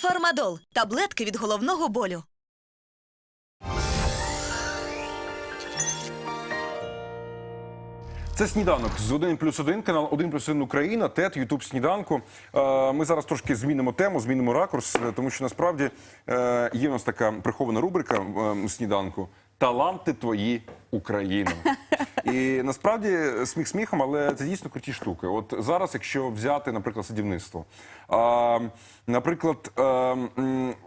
Фармадол таблетки від головного болю. Це сніданок з 1 плюс 1, канал 1 плюс 1 Україна, ТЕТ, Ютуб сніданку. Е, Ми зараз трошки змінимо тему, змінимо ракурс, е, тому що насправді е, є у нас така прихована рубрика сніданку Таланти твої Україна. І насправді сміх сміхом, але це дійсно круті штуки. От зараз, якщо взяти, наприклад, садівництво. А, наприклад, а,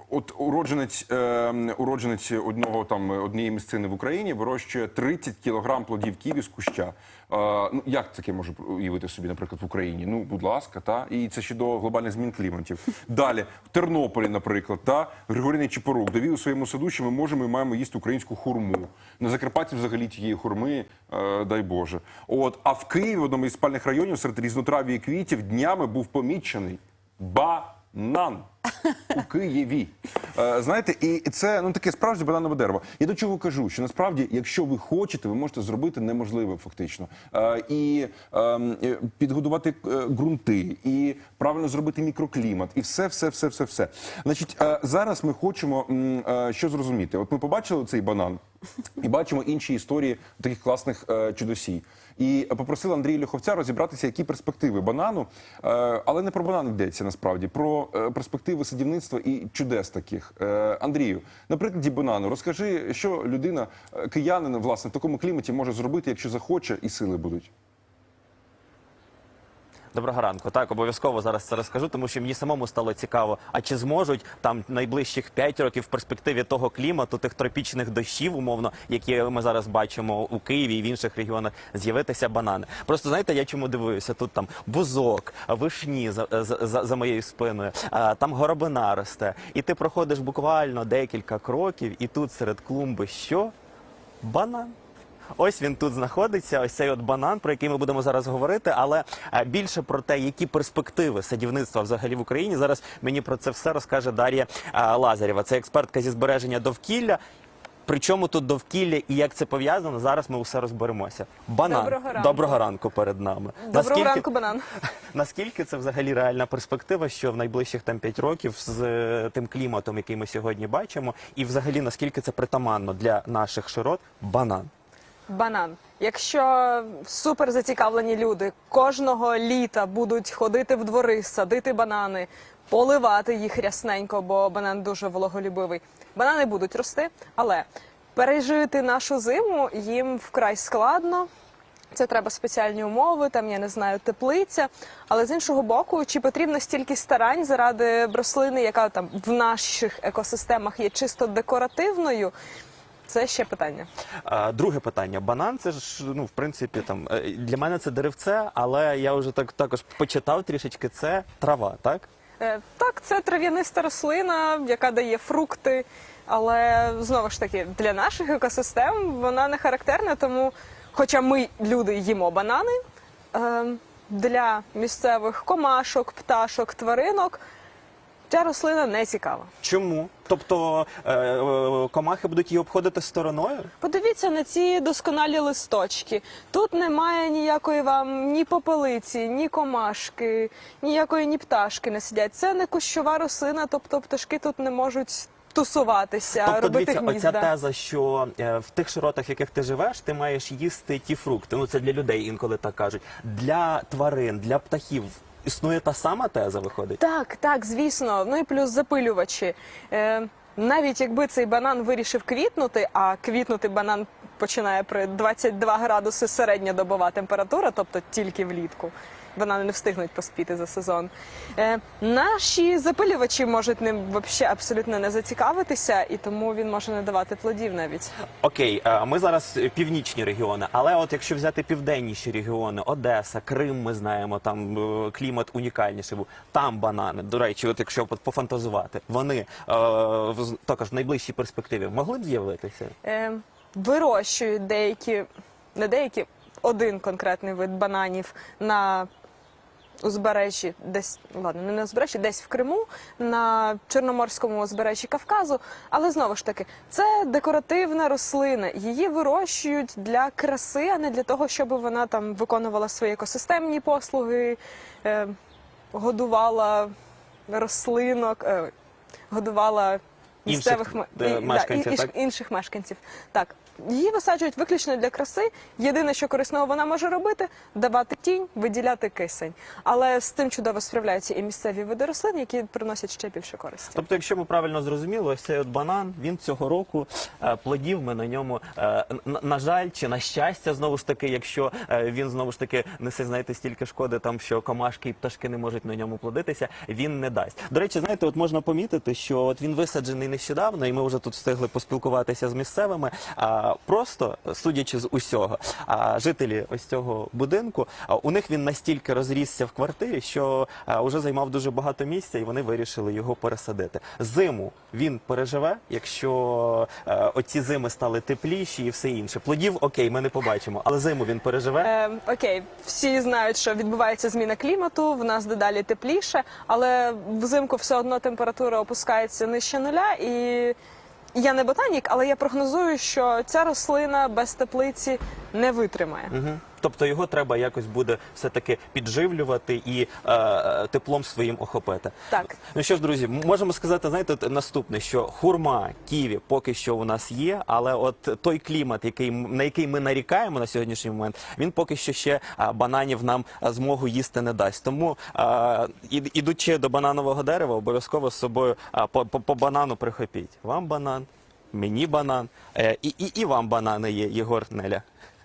от уродженець, а, уродженець одного там однієї місцини в Україні вирощує 30 кілограм плодів ківі з куща. Ну як таке може уявити собі, наприклад, в Україні? Ну, будь ласка, та і це ще до глобальних змін кліматів. Далі в Тернополі, наприклад, та Григорій Нечипорук довів у своєму саду, що ми можемо і маємо їсти українську хурму. На Закарпатті взагалі тієї хурми, е, дай Боже. От а в Києві, в одному із спальних районів, серед різнотрав'ї квітів, днями був помічений банан. У Києві. Е, знаєте, і це ну таке справжнє бананове дерево. Я до чого кажу, що насправді, якщо ви хочете, ви можете зробити неможливе фактично. Е, і ем, е, підгодувати е, ґрунти, і правильно зробити мікроклімат, і все, все, все, все, все. Значить, зараз ми хочемо що зрозуміти. От ми побачили цей банан. І бачимо інші історії таких класних е, чудосій. І попросили Андрія Люховця розібратися, які перспективи банану, але не про банан йдеться насправді, про перспективи садівництва і чудес таких. Е, Андрію, на прикладі банану, розкажи, що людина, е, киянин, власне, в такому кліматі може зробити, якщо захоче, і сили будуть. Доброго ранку. Так, обов'язково зараз це розкажу, тому що мені самому стало цікаво. А чи зможуть там найближчих 5 років в перспективі того клімату, тих тропічних дощів, умовно, які ми зараз бачимо у Києві і в інших регіонах, з'явитися банани? Просто знаєте, я чому дивуюся? Тут там бузок, вишні за, за, за, за моєю спиною, а, там горобина росте. І ти проходиш буквально декілька кроків, і тут серед клумби що? Банан. Ось він тут знаходиться, ось цей от банан, про який ми будемо зараз говорити. Але е, більше про те, які перспективи садівництва взагалі в Україні. Зараз мені про це все розкаже Дар'я е, Лазарєва. Це експертка зі збереження довкілля. Причому тут довкілля і як це пов'язано, зараз ми усе розберемося. Банан Доброго ранку. Доброго ранку перед нами. Доброго ранку, банан. Наскільки це взагалі реальна перспектива, що в найближчих там 5 років з е, тим кліматом, який ми сьогодні бачимо, і взагалі наскільки це притаманно для наших широт банан? Банан. Якщо супер зацікавлені люди кожного літа будуть ходити в двори, садити банани, поливати їх рясненько, бо банан дуже вологолюбивий. Банани будуть рости, але пережити нашу зиму їм вкрай складно. Це треба спеціальні умови, там я не знаю, теплиця. Але з іншого боку, чи потрібно стільки старань заради рослини, яка там в наших екосистемах є чисто декоративною? Це ще питання. А, Друге питання. Банан це ж ну в принципі там е, для мене це деревце, але я вже так також почитав трішечки. Це трава, так? Е, Так, це трав'яниста рослина, яка дає фрукти, але знову ж таки для наших екосистем вона не характерна, тому, хоча ми, люди, їмо банани, е, для місцевих комашок, пташок, тваринок ця рослина не цікава. Чому? Тобто е, е, комахи будуть її обходити стороною? Подивіться на ці досконалі листочки. Тут немає ніякої вам ні попелиці, ні комашки, ніякої ні пташки не сидять. Це не кущова рослина, тобто пташки тут не можуть тусуватися, Тобто, робити дивіться, гнізда. оця теза, що е, в тих широтах, в яких ти живеш, ти маєш їсти ті фрукти. Ну це для людей інколи так кажуть. Для тварин, для птахів існує та сама теза, виходить. Так, так, звісно. Ну і плюс запилювачі. Е, навіть якби цей банан вирішив квітнути, а квітнути банан починає при 22 градуси середньодобова температура, тобто тільки влітку. Банани не встигнуть поспіти за сезон. Е, наші запилювачі можуть ним взагалі абсолютно не зацікавитися, і тому він може не давати плодів навіть. Окей, е, ми зараз північні регіони, але от якщо взяти південніші регіони, Одеса, Крим, ми знаємо, там е, клімат унікальніший був. Там банани. До речі, от якщо пофантазувати, вони е, в- також в найближчій перспективі могли б з'явитися. Е, вирощують деякі, не деякі, один конкретний вид бананів на узбережжі, десь ладно, не на узбережжі, десь в Криму, на Чорноморському узбережжі Кавказу. Але знову ж таки, це декоративна рослина. Її вирощують для краси, а не для того, щоб вона там виконувала свої екосистемні послуги, е, годувала рослинок. Е, годувала Інших, місцевих м- е, і- да, мешканців, і- так? інших мешканців. Так. Її висаджують виключно для краси. Єдине, що корисного вона може робити, давати тінь, виділяти кисень. Але з тим чудово справляються і місцеві види рослин, які приносять ще більше користі. Тобто, якщо ми правильно зрозуміли, ось цей от банан, він цього року е, плодів ми на ньому, е, на, жаль, чи на щастя, знову ж таки, якщо е, він знову ж таки несе, знаєте, стільки шкоди, там що комашки і пташки не можуть на ньому плодитися, він не дасть. До речі, знаєте, от можна помітити, що от він висаджений нещодавно, і ми вже тут встигли поспілкуватися з місцевими. Просто судячи з усього, а жителі ось цього будинку, у них він настільки розрісся в квартирі, що вже займав дуже багато місця, і вони вирішили його пересадити. Зиму він переживе, якщо оці зими стали тепліші і все інше. Плодів окей, ми не побачимо, але зиму він переживе. Е, окей, всі знають, що відбувається зміна клімату, в нас дедалі тепліше, але взимку все одно температура опускається нижче нуля. І я не ботанік, але я прогнозую, що ця рослина без теплиці не витримає. Тобто його треба якось буде все-таки підживлювати і е, е, теплом своїм охопити. Так. Ну що ж, друзі, можемо сказати, знаєте, наступне, що хурма, ківі поки що у нас є, але от той клімат, який на який ми нарікаємо на сьогоднішній момент, він поки що ще бананів нам змогу їсти не дасть. Тому ід- ідучи до бананового дерева, обов'язково з собою по, по, по банану прихопіть. Вам банан, мені банан, е, і, і, і вам банани є, Єгор Неля.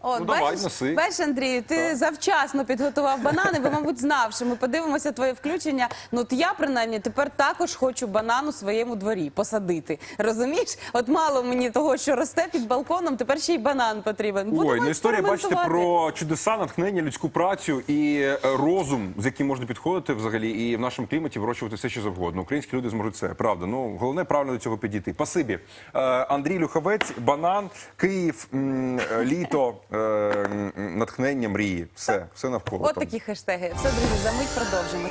От, Ну, давай, носи. бачиш, Андрію, ти завчасно підготував банани, бо, мабуть, знав, що ми подивимося твоє включення. Ну, от я, принаймні, тепер також хочу банан у своєму дворі посадити. Розумієш? От мало мені того, що росте під балконом, тепер ще й банан потрібен. Будемо Ой, ну історія, бачите, про чудеса, натхнення, людську працю і е, розум, з яким можна підходити взагалі, і в нашому кліматі вирощувати все, що завгодно. Українські люди зможуть це, правда. Ну головне правильно до цього підійти. Пасибі. Е, Андрій Люховець, банан, Київ, е, літо, натхнення, мрії. Все, все навколо. От там. такі хештеги. Все, друзі, за мить продовжимо.